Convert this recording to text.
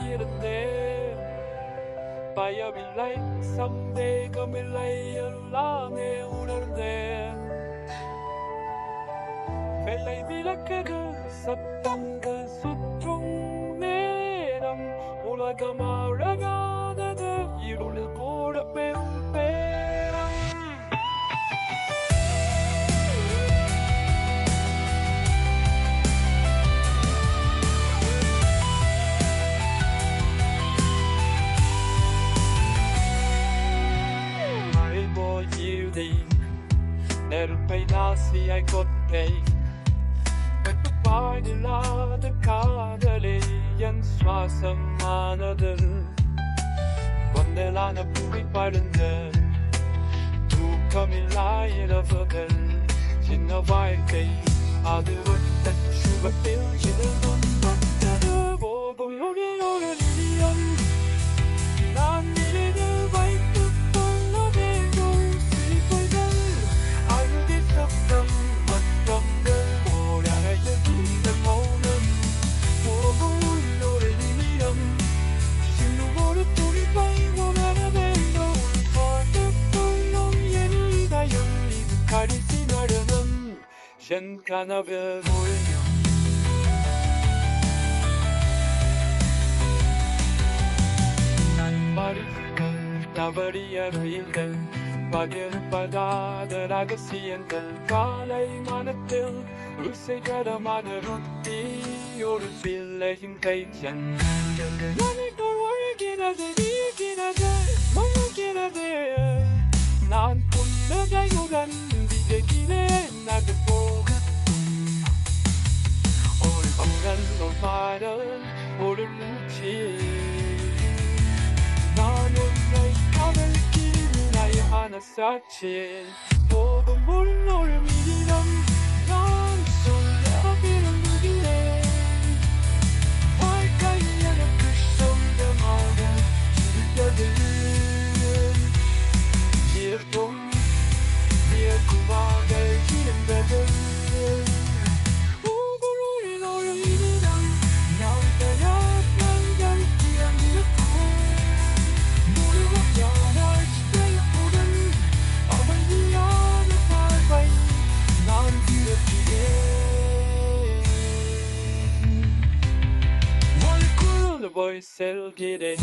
இருந்தேன் பயமில்லை சந்தேகமில்லை எல்லாமே உணர்ந்தேன். வெள்ளை விளக்குகள் சத்தங்கள் சுற்றும் நேரம். உலகம் அழகானது இருளில் கூட பெரும் பேர் போல் நெருப்பை நாசியாய் கொத்தை வெட்டுப்பாடில்லாத காதலே என் சுவாசமானது கொந்தலான பூமி படுந்த தூக்கமில்லா இரவுகள் சின்ன வாழ்க்கை அது ஒட்ட சுகத்தில் இதழும் என் கனவு ஒழியும் நண்பர்கள் தவறிய ரயில்கள் பகிர்படாத ரகசியங்கள் காலை மனத்தில் ருசிகரமான ரொட்டி ஒரு பிள்ளையின் கை சென்றங்கள் மணிக்குள் ஒழுகிறது வீழ்கிறது ஒரு பாடல் ஒரு மூச்சு நான் உன்னை காதலிக்கிறேன் சாட்சி. pois seguirei.